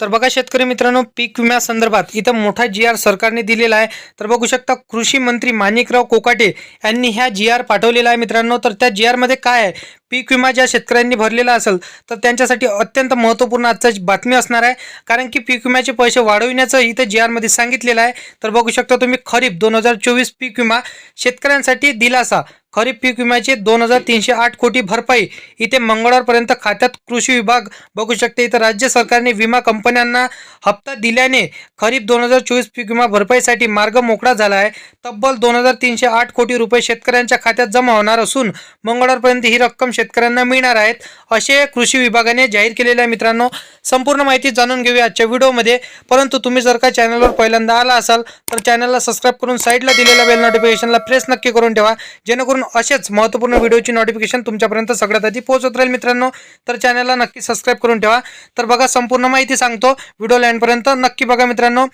तर बघा शेतकरी मित्रांनो पीक विम्यासंदर्भात इथं मोठा जी आर सरकारने दिलेला आहे. तर बघू शकता कृषी मंत्री माणिकराव कोकाटे यांनी ह्या जी आर पाठवलेला आहे मित्रांनो. तर त्या जी आरमध्ये काय आहे? पीक विमा ज्या शेतकऱ्यांनी भरलेला असेल तर त्यांच्यासाठी अत्यंत महत्त्वपूर्ण आजचा बातमी असणार आहे. कारण की पीक विम्याचे पैसे वाढविण्याचं इथं जी आरमध्ये सांगितलेलं आहे. तर बघू शकता तुम्ही खरीप दोन हजार चोवीस पीक विमा शेतकऱ्यांसाठी दिलासा. खरीप पीक विम्याचे दोन हजार तीनशे आठ कोटी भरपाई. इथे मंगळवारपर्यंत खात्यात कृषी विभाग बघू शकते. इथं राज्य सरकारने विमा कंपन्यांना हप्ता दिल्याने खरीप दोन हजार चोवीस पीक विमा भरपाईसाठी मार्ग मोकळा झाला आहे. तब्बल दोन हजार तीनशे आठ कोटी रुपये शेतकऱ्यांच्या खात्यात जमा होणार असून मंगळवारपर्यंत ही रक्कम शेतकऱ्यांना मिळणार आहेत असे कृषी विभागाने जाहीर केलेल्या मित्रांनो. संपूर्ण माहिती जाणून घेऊया आजच्या व्हिडिओमध्ये. परंतु तुम्ही जर का चॅनलवर पहिल्यांदा आला असाल तर चॅनलला सबस्क्राईब करून साईडला दिलेल्या बेल नोटिफिकेशनला प्रेस नक्की करून ठेवा. जेणेकरून असेच महत्त्वपूर्ण व्हिडिओची नोटिफिकेशन तुमच्यापर्यंत सगळ्यात आधी पोहोचत राहील मित्रांनो. तर चॅनलला नक्की सबस्क्राईब करून ठेवा. तर बघा संपूर्ण माहिती सांगतो. व्हिडिओ लँडपर्यंत नक्की बघा मित्रांनो.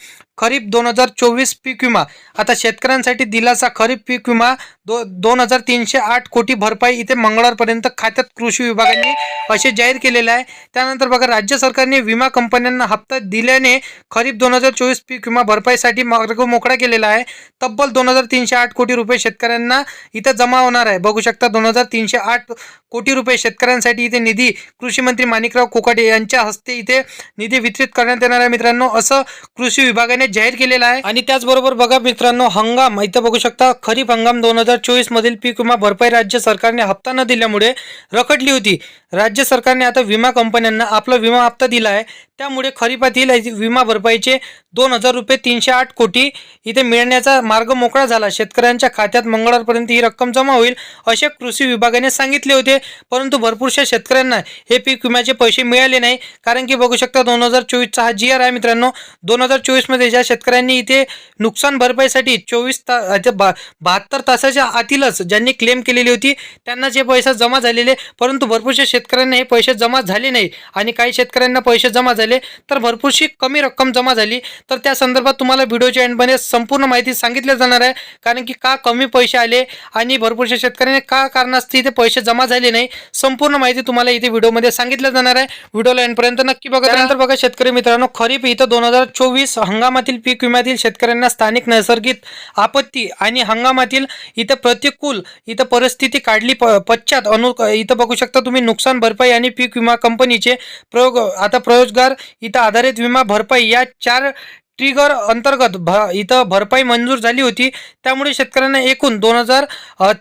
खरीप दोन हजार चोवीस पीक विमा. आता शेतकऱ्यांसाठी दिलासा खरीप पीक विमा दो दोन हजार तीनशे आठ कोटी भरपाई इथे मंगळवारपर्यंत खात्यात कृषी विभागाने असे जाहीर केलेले आहे. त्यानंतर बघा राज्य सरकारने विमा कंपन्यांना हप्ता दिल्याने खरीप दोन हजार चोवीस पीक विमा भरपाईसाठी मार्ग मोकळा केलेला आहे. तब्बल दोन हजार तीनशे आठ कोटी रुपये शेतकऱ्यांना इथं जमा होणार आहे. बघू शकता दोन हजार तीनशे आठ कोटी रुपये शेतकऱ्यांसाठी इथे निधी कृषी मंत्री माणिकराव कोकाटे यांच्या हस्ते इथे निधी वितरित करण्यात येणार आहे मित्रांनो. असं कृषी विभागाने जाहीर केलेला आहे. आणि त्याचबरोबर बघा मित्रांनो हंगाम इथं बघू शकता खरीप हंगाम दोन हजार चोवीस मधील पीक विमा भरपाई राज्य सरकारने हप्ता न दिल्यामुळे रखडली होती. राज्य सरकारने आता विमा कंपन्यांना आपला विमा हप्ता दिला आहे. त्यामुळे खरीपातील विमा भरपाईचे दोन हजार रुपये तीनशे आठ कोटी इथे मिळण्याचा मार्ग मोकळा झाला. शेतकऱ्यांच्या खात्यात मंगळवारपर्यंत ही रक्कम जमा होईल असे कृषी विभागाने सांगितले होते. परंतु भरपूरशा शेतकऱ्यांना हे पीक विम्याचे पैसे मिळाले नाही. कारण की बघू शकता दोन हजार चोवीसचा हा जी आर आहे मित्रांनो. दोन हजार चोवीसमध्ये ज्या शेतकऱ्यांनी इथे नुकसान भरपाईसाठी चोवीस ता बा बहात्तर तासाच्या आतीलच ज्यांनी क्लेम केलेली होती त्यांना जे पैसे जमा झालेले. परंतु भरपूरशा शेतकऱ्यांना हे पैसे जमा झाले नाही. आणि काही शेतकऱ्यांना पैसे जमा झाले तर भरपूरशी कमी रक्कम जमा झाली. तर त्या संदर्भात तुम्हाला व्हिडिओच्या एंडमध्ये संपूर्ण माहिती सांगितली जाणार आहे. कारण की का कमी पैसे आले आणि भरपूरशा शेतकऱ्यांनी का कारणास्तव इथे पैसे जमा झाले नाही संपूर्ण माहिती तुम्हाला इथे व्हिडिओमध्ये सांगितलं जाणार आहे. व्हिडिओला एंडपर्यंत नक्की बघा. त्यानंतर बघा शेतकरी मित्रांनो खरीप इथं दोन हजार चोवीस हंगामातील पीक विम्यातील शेतकऱ्यांना स्थानिक नैसर्गिक आपत्ती आणि हंगामातील इथं प्रतिकूल इथं परिस्थिती काढली प पश्चात अनु इथं बघू शकता तुम्ही नुकसान भरपाई आणि पीक विमा कंपनीचे प्रयोग आता प्रयोजगार इथं आधारित विमा भरपाई या चार ट्रिगर अंतर्गत भ इथं भरपाई मंजूर झाली होती. त्यामुळे शेतकऱ्यांना एकूण दोन हजार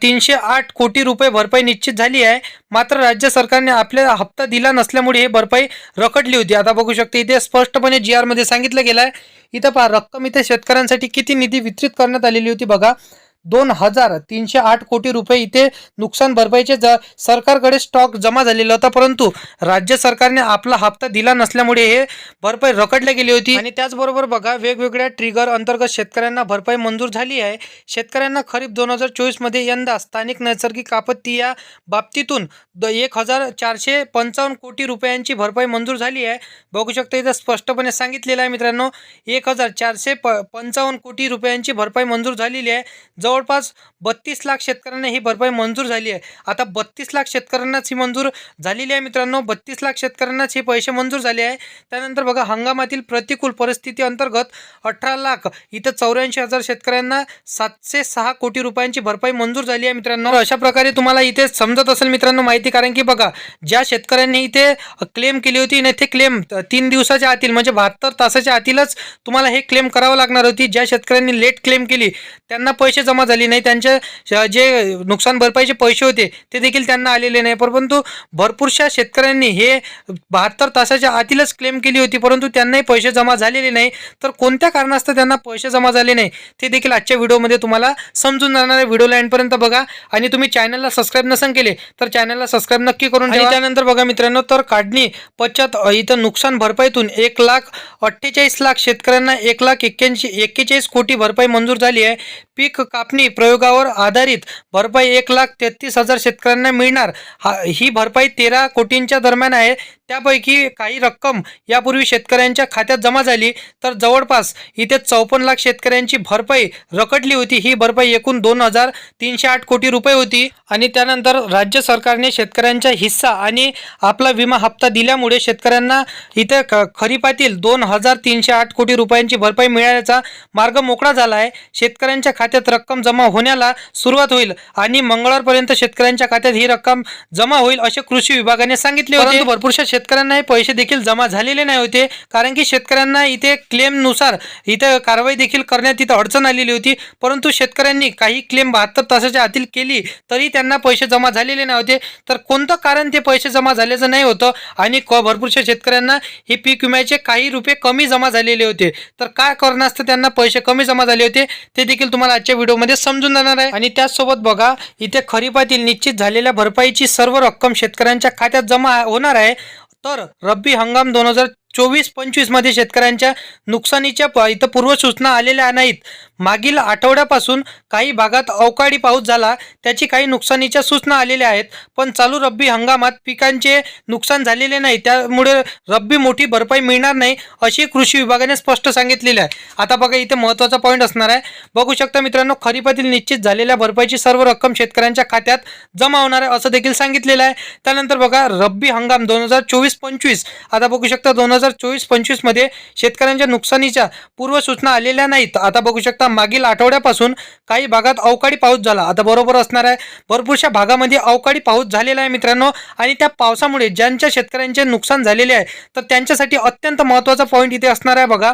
तीनशे आठ कोटी रुपये भरपाई निश्चित झाली आहे. मात्र राज्य सरकारने आपल्या हप्ता दिला नसल्यामुळे हे भरपाई रखडली होती. आता बघू शकते इथे स्पष्टपणे जी आरमध्ये सांगितलं गेलं आहे इथं पहा रक्कम इथे शेतकऱ्यांसाठी किती निधी वितरित करण्यात आलेली होती बघा. दोन हजार तीनशे आठ कोटी रुपये इथे नुकसान भरपाईचे ज सरकारकडे स्टॉक जमा झालेला होता. परंतु राज्य सरकारने आपला हप्ता दिला नसल्यामुळे हे भरपाई रखडली गेली होती. आणि त्याचबरोबर बघा वेगवेगळ्या ट्रिगर अंतर्गत शेतकऱ्यांना भरपाई मंजूर झाली आहे. शेतकऱ्यांना खरीप दोन हजार चोवीसमध्ये यंदा स्थानिक नैसर्गिक आपत्ती या बाबतीतून द एक हजार चारशे पंचावन्न कोटी रुपयांची भरपाई मंजूर झाली आहे. बघू शकता इथं स्पष्टपणे सांगितलेलं आहे मित्रांनो एक हजार चारशे प पंचावन्न कोटी रुपयांची भरपाई मंजूर झालेली आहे. जवळपास बत्तीस लाख शेतकऱ्यांना ही भरपाई मंजूर झाली आहे. आता बत्तीस लाख शेतकऱ्यांनाच ही मंजूर झालेली आहे मित्रांनो. बत्तीस लाख शेतकऱ्यांनाच हे पैसे मंजूर झाले आहे. त्यानंतर बघा हंगामातील प्रतिकूल परिस्थिती अंतर्गत अठरा लाख इथं चौऱ्याऐंशी हजार शेतकऱ्यांना सातशे सहा कोटी रुपयांची भरपाई मंजूर झाली आहे मित्रांनो. अशा प्रकारे तुम्हाला इथे समजत असेल मित्रांनो माहिती कारण की बघा ज्या शेतकऱ्यांनी इथे क्लेम केली होती ना ते क्लेम तीन दिवसाच्या आतील म्हणजे बहात्तर तासाच्या आतीलच तुम्हाला हे क्लेम करावं लागणार होती. ज्या शेतकऱ्यांनी लेट क्लेम केली त्यांना पैसे जमा झाले नाही त्यांचे श- जे नुकसान भरपाईचे पैसे होते ते देखील त्यांना आलेले नाही. परंतु भरपूरशा शेतकऱ्यांनी हे बहात्तर तासाच्या आतीलच क्लेम केली होती परंतु त्यांनाही पैसे जमा झालेले नाही. तर कोणत्या कारणास्तव त्यांना पैसे जमा झाले नाही ते देखील आजच्या व्हिडिओमध्ये तुम्हाला समजून जाणार आहे. व्हिडिओ लाईनपर्यंत बघा आणि तुम्ही चॅनलला सबस्क्राईब नसेल केले तर चॅनलला सबस्क्राईब नक्की करून ठेवा. त्यानंतर बघा मित्रांनो तर काढणी पश्चात इथं नुकसान भरपाईतून एक लाख अठ्ठेचाळीस लाख शेतकऱ्यांना एक लाख एक्क्याऐंशी एक्केचाळीस कोटी भरपाई मंजूर झाली आहे. पीक कापणी प्रयोगावर आधारित भरपाई एक लाख तेहतीस हजार शेतकऱ्यांना मिळणार. हा ही भरपाई तेरा कोटींच्या दरम्यान आहे. त्यापैकी काही रक्कम यापूर्वी शेतकऱ्यांच्या खात्यात जमा झाली. तर जवळपास इथे चौपन्न लाख शेतकऱ्यांची भरपाई रकडली होती. ही भरपाई एकूण दोन हजार तीनशे आठ कोटी रुपये होती. आणि त्यानंतर राज्य सरकारने शेतकऱ्यांचा हिस्सा आणि आपला विमा हप्ता दिल्यामुळे शेतकऱ्यांना इथे ख खरीपातील दोन हजार तीनशे आठ कोटी रुपयांची भरपाई मिळाल्याचा मार्ग मोकळा झाला आहे शेतकऱ्यांच्या खात्यात रक्कम जमा होण्याला सुरुवात होईल आणि मंगळवारपर्यंत शेतकऱ्यांच्या खात्यात ही रक्कम जमा होईल असे कृषी विभागाने सांगितले होते. परंतु भरपूरशा शेतकऱ्यांना हे पैसे देखील जमा झालेले नाही होते कारण की शेतकऱ्यांना इथे क्लेमनुसार इथे कारवाई देखील करण्यात इथं अडचण आलेली होती. परंतु शेतकऱ्यांनी काही क्लेम बहात्तर तासाच्या आतील केली तरी त्या त्यांना पैसे जमा झालेले नव्हते. तर कोणतं कारण ते पैसे जमा झाल्याचं नाही होतं. आणि क भरपूरशा शेतकऱ्यांना हे पीक विम्याचे काही रुपये कमी जमा झालेले होते. तर काय कारणास्तव त्यांना पैसे कमी जमा झाले होते ते देखील तुम्हाला आजच्या व्हिडिओमध्ये समजून जाणार आहे. आणि त्याचसोबत बघा इथे खरीपातील निश्चित झालेल्या भरपाईची सर्व रक्कम शेतकऱ्यांच्या खात्यात जमा होणार आहे. तर रब्बी हंगाम दोन हजार चोवीस पंचवीसमध्ये शेतकऱ्यांच्या नुकसानीच्या प- इथं पूर्वसूचना आलेल्या नाहीत. मागील आठवड्यापासून काही भागात अवकाळी पाऊस झाला. त्याची काही नुकसानीच्या सूचना आलेल्या आहेत. पण चालू रब्बी हंगामात पिकांचे नुकसान झालेले नाही. त्यामुळे रब्बी मोठी भरपाई मिळणार नाही अशी कृषी विभागाने स्पष्ट सांगितलेले आहे. आता बघा इथे महत्त्वाचा पॉईंट असणार आहे. बघू शकता मित्रांनो खरीपातील निश्चित झालेल्या भरपाईची सर्व रक्कम शेतकऱ्यांच्या खात्यात जमा होणार आहे असं देखील सांगितलेलं आहे. त्यानंतर बघा रब्बी हंगाम दोन हजार चोवीस पंचवीस. आता बघू शकता दोन हजार चोवीस पंचवीसमध्ये शेतकऱ्यांच्या नुकसानीच्या पूर्वसूचना आलेल्या नाहीत. आता बघू शकता मागील आठवड्यापासून काही भागात अवकाळी पाऊस झाला. आता बरोबर असणार आहे भरपूरशा भागामध्ये अवकाळी पाऊस झालेला आहे मित्रांनो. आणि त्या पावसामुळे ज्यांच्या शेतकऱ्यांचे नुकसान झालेले आहे तर त्यांच्यासाठी अत्यंत महत्त्वाचा पॉईंट इथे असणार आहे बघा.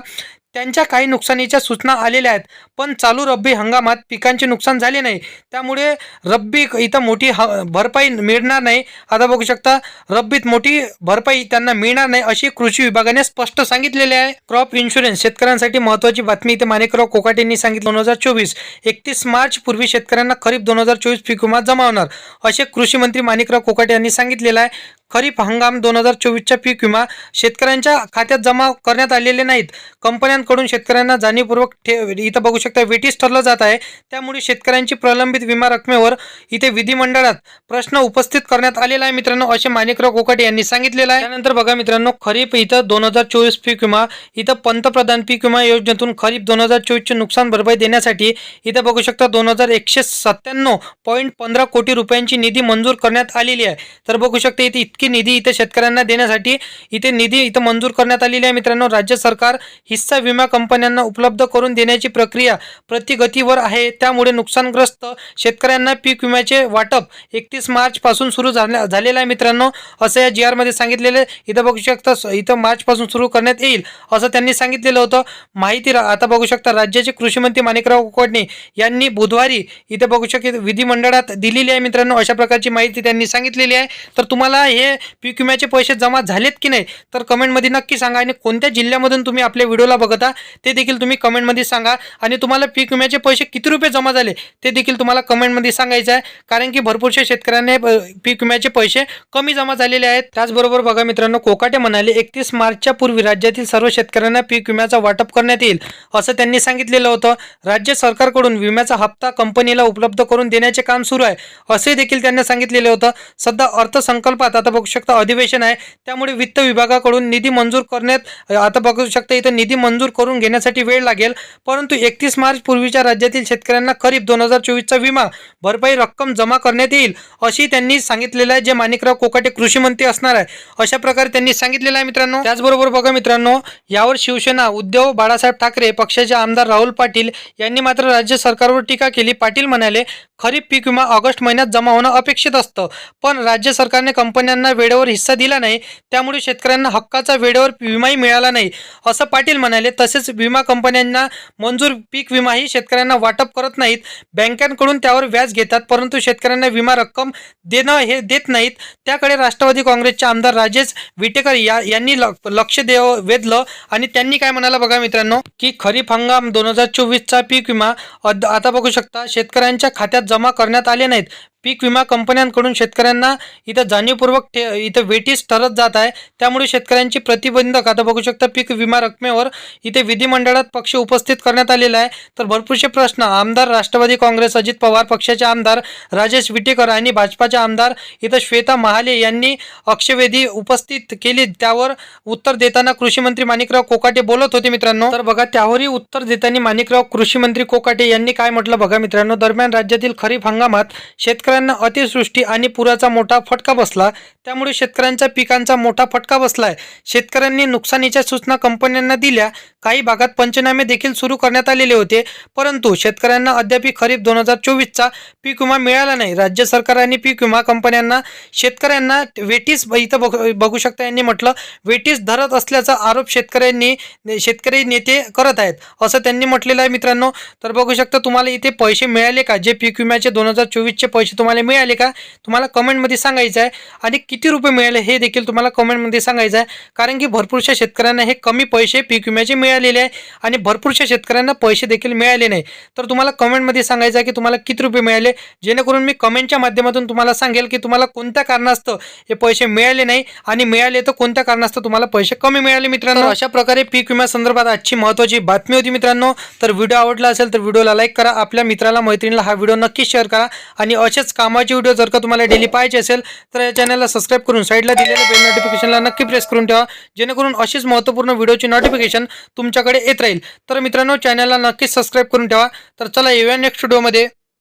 त्यांच्या काही नुकसानीच्या सूचना आलेल्या आहेत. पण चालू रब्बी हंगामात पिकांचे नुकसान झाले नाही. त्यामुळे रब्बी इथं मोठी ह भरपाई मिळणार नाही. आता बघू शकता रब्बीत मोठी भरपाई त्यांना मिळणार नाही अशी कृषी विभागाने स्पष्ट सांगितलेले आहे. क्रॉप इन्शुरन्स शेतकऱ्यांसाठी महत्त्वाची बातमी इथे माणिकराव कोकाटे यांनी सांगितलं. दोन हजार चोवीस एकतीस मार्च पूर्वी शेतकऱ्यांना खरीप दोन हजार चोवीस पीक विमा जमा होणार. असे कृषी मंत्री माणिकराव कोकाटे यांनी सांगितलेलं आहे. खरीप हंगाम दोन हजार चोवीसच्या पीक विमा शेतकऱ्यांच्या खात्यात जमा करण्यात आलेले नाहीत. कंपन्या कंपन्यांकडून शेतकऱ्यांना जाणीवपूर्वक ठे इथं बघू शकता वेटीस ठरलं जात आहे. त्यामुळे शेतकऱ्यांची प्रलंबित विमा रकमेवर इथे विधिमंडळात प्रश्न उपस्थित करण्यात आलेला आहे मित्रांनो असे माणिकराव कोकाटे यांनी सांगितलेलं आहे. त्यानंतर बघा मित्रांनो खरीप इथं दोन हजार चोवीस पीक विमा इथं पंतप्रधान पीक विमा योजनेतून खरीप दोन हजार चोवीसचे नुकसान भरपाई देण्यासाठी इथं बघू शकता दोन हजार एकशे सत्त्याण्णव पॉईंट पंधरा कोटी रुपयांची निधी मंजूर करण्यात आलेली आहे. तर बघू शकता इथे इतकी निधी इथे शेतकऱ्यांना देण्यासाठी इथे निधी इथं मंजूर करण्यात आलेली आहे मित्रांनो. राज्य सरकार हिस्सा विमा कंपन्यांना उपलब्ध करून देण्याची प्रक्रिया प्रतिगतीवर आहे. त्यामुळे नुकसानग्रस्त शेतकऱ्यांना पीक विम्याचे वाटप एकतीस मार्चपासून सुरू झाले झालेलं आहे मित्रांनो. असं या जी आरमध्ये सांगितलेलं आहे. इथं बघू शकता स- इथं मार्चपासून सुरू करण्यात येईल असं त्यांनी सांगितलेलं होतं. माहिती रा- आता बघू शकता राज्याचे कृषीमंत्री माणिकराव कोकडणे यांनी बुधवारी इथे बघू शक विधिमंडळात दिलेली आहे मित्रांनो अशा प्रकारची माहिती त्यांनी सांगितलेली आहे. तर तुम्हाला हे पीक विम्याचे पैसे जमा झालेत की नाही तर कमेंटमध्ये नक्की सांगा. आणि कोणत्या जिल्ह्यामधून तुम्ही आपल्या व्हिडिओला बघत ते देखील तुम्ही कमेंटमध्ये सांगा. आणि तुम्हाला पीक विम्याचे पैसे किती रुपये जमा झाले ते देखील तुम्हाला कमेंटमध्ये सांगायचं आहे. कारण की भरपूरशा शेतकऱ्यांनी पीक विम्याचे पैसे कमी जमा झालेले आहेत. त्याचबरोबर बघा मित्रांनो कोकाटे म्हणाले एकतीस मार्चच्या पूर्वी राज्यातील सर्व शेतकऱ्यांना पीक विम्याचा वाटप करण्यात येईल असं त्यांनी सांगितलेलं होतं. राज्य सरकारकडून विम्याचा हप्ता कंपनीला उपलब्ध करून देण्याचे काम सुरू आहे असे देखील त्यांनी सांगितलेलं होतं. सध्या अर्थसंकल्पात आता बघू शकता अधिवेशन आहे त्यामुळे वित्त विभागाकडून निधी मंजूर करण्यात आता बघू शकता इथं निधी मंजूर करून घेण्यासाठी वेळ लागेल. परंतु एकतीस मार्च पूर्वीच्या राज्यातील शेतकऱ्यांना खरीप दोन हजार चोवीसचा विमा भरपाई रक्कम जमा करण्यात येईल अशी त्यांनी सांगितलेलं आहे जे माणिकराव कोकाटे कृषी मंत्री असणार आहे. अशा प्रकारे त्यांनी सांगितलेलं आहे मित्रांनो. त्याचबरोबर बघा मित्रांनो यावर शिवसेना उद्धव बाळासाहेब ठाकरे पक्षाचे आमदार राहुल पाटील यांनी मात्र राज्य सरकारवर टीका केली. पाटील म्हणाले खरीप पीक विमा ऑगस्ट महिन्यात जमा होणं अपेक्षित असतं. पण राज्य सरकारने कंपन्यांना वेळेवर हिस्सा दिला नाही त्यामुळे शेतकऱ्यांना हक्काचा वेळेवर विमाही मिळाला नाही असं पाटील म्हणाले. तसेच विमा कंपन्यांना मंजूर पीक विमाही शेतकऱ्यांना वाटप करत नाहीत. बँकांकडून त्यावर व्याज घेतात परंतु शेतकऱ्यांना विमा रक्कम देणं हे देत नाहीत. त्याकडे राष्ट्रवादी काँग्रेसचे आमदार राजेश विटेकर या यांनी ल- लक्ष देव वेधलं. आणि त्यांनी काय म्हणाला बघा मित्रांनो की खरीप हंगाम दोन हजार चोवीसचा पीक विमा अद- आता बघू शकता शेतकऱ्यांच्या खात्यात जमा करण्यात आले नाहीत. पीक विमा कंपन्यांकडून शेतकऱ्यांना इथं जाणीवपूर्वक ठे इथं वेटीस ठरत जात आहे. त्यामुळे शेतकऱ्यांची प्रतिबंधक आता बघू शकता पीक विमा रकमेवर इथे विधिमंडळात पक्ष उपस्थित करण्यात आलेला आहे. तर भरपूरसे प्रश्न आमदार राष्ट्रवादी काँग्रेस अजित पवार पक्षाचे आमदार राजेश विटेकर आणि भाजपाचे आमदार इथं श्वेता महाले यांनी अक्षवेधी उपस्थित केली. त्यावर उत्तर देताना कृषीमंत्री माणिकराव कोकाटे बोलत होते मित्रांनो. तर बघा त्यावरही उत्तर देताना माणिकराव कृषीमंत्री कोकाटे यांनी काय म्हटलं बघा मित्रांनो. दरम्यान राज्यातील खरीप हंगामात शेतकऱ्यांना शेतकऱ्यांना अतिवृष्टी आणि पुराचा मोठा फटका बसला. त्यामुळे शेतकऱ्यांच्या पिकांचा मोठा फटका बसला आहे शेतकऱ्यांनी नुकसानीच्या सूचना कंपन्यांना दिल्या. काही भागात पंचनामे देखील सुरू करण्यात आलेले होते. परंतु शेतकऱ्यांना अद्याप खरीप दोन हजार चोवीसचा पीक विमा मिळाला नाही. राज्य सरकार आणि पीक विमा कंपन्यांना शेतकऱ्यांना वेटीस इथं बघ- बघू शकता यांनी म्हटलं वेटीस धरत असल्याचा आरोप शेतकऱ्यांनी शेतकरी नेते करत आहेत. असं त्यांनी म्हटलेलं आहे मित्रांनो. तर बघू शकता तुम्हाला इथे पैसे मिळाले का? जे पीक विम्याचे दोन हजार चोवीसचे पैसे तुम्हाला मिळाले का? तुम्हाला कमेंटमध्ये सांगायचं आहे. आणि किती रुपये मिळाले हे देखील तुम्हाला कमेंटमध्ये सांगायचं आहे. कारण की भरपूरशा शेतकऱ्यांना हे कमी पैसे पीक विम्याचे मिळालेले आहे. आणि भरपूरशा शेतकऱ्यांना पैसे देखील मिळाले नाही. तर तुम्हाला कमेंटमध्ये सांगायचं आहे की तुम्हाला किती रुपये मिळाले? जेणेकरून मी कमेंटच्या माध्यमातून तुम्हाला सांगेल की तुम्हाला कोणत्या कारणास्तव हे पैसे मिळाले नाही. आणि मिळाले तर कोणत्या कारणास्तव तुम्हाला पैसे कमी मिळाले मित्रांनो? अशा प्रकारे पीक विम्या संदर्भात आजची महत्त्वाची बातमी होती मित्रांनो. तर व्हिडिओ आवडला असेल तर व्हिडिओला लाईक करा. आपल्या मित्राला मैत्रिणीला हा व्हिडिओ नक्की शेअर करा. आणि असेच असेच कामाचे व्हिडिओ जर का तुम्हाला डेली पाहिजे असेल तर या चॅनलला सबस्क्राईब करून साईडला दिलेल्या बेल नोटिफिकेशनला नक्की प्रेस करून ठेवा. जेणेकरून अशीच महत्त्वपूर्ण व्हिडिओची नोटिफिकेशन तुमच्याकडे येत राहील. तर मित्रांनो चॅनलला नक्कीच सबस्क्राईब करून ठेवा. तर चला येऊया नेक्स्ट व्हिडिओमध्ये